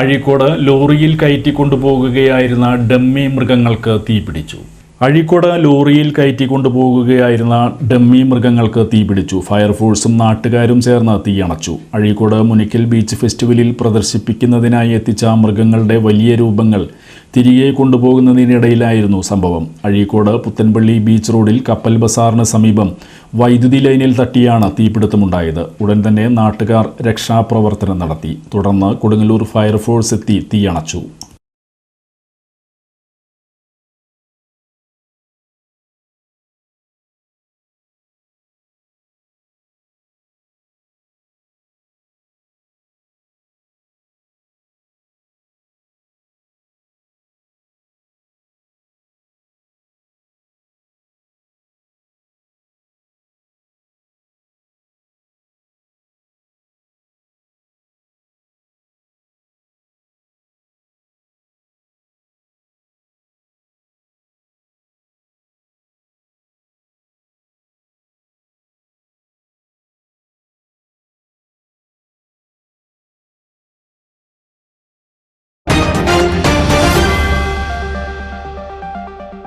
അഴീക്കോട് ലോറിയിൽ കയറ്റി കൊണ്ടുപോകുകയായിരുന്ന ഡമ്മി മൃഗങ്ങൾക്ക് തീപിടിച്ചു. അഴീക്കോട് ലോറിയിൽ കയറ്റി കൊണ്ടുപോകുകയായിരുന്ന ഡമ്മി മൃഗങ്ങൾക്ക് തീപിടിച്ചു ഫയർഫോഴ്സും നാട്ടുകാരും ചേർന്ന് തീയണച്ചു അഴീക്കോട് മുനിക്കൽ ബീച്ച് ഫെസ്റ്റിവലിൽ പ്രദർശിപ്പിക്കുന്നതിനായി എത്തിച്ച മൃഗങ്ങളുടെ വലിയ രൂപങ്ങൾ തിരികെ കൊണ്ടുപോകുന്നതിനിടയിലായിരുന്നു സംഭവം. അഴീക്കോട് പുത്തൻപള്ളി ബീച്ച് റോഡിൽ കപ്പൽ ബസാറിന് സമീപം വൈദ്യുതി ലൈനിൽ തട്ടിയാണ് തീപിടുത്തമുണ്ടായത്. ഉടൻ തന്നെ നാട്ടുകാർ രക്ഷാപ്രവർത്തനം നടത്തി. തുടർന്ന് കൊടുങ്ങല്ലൂർ ഫയർഫോഴ്സ് എത്തി തീയണച്ചു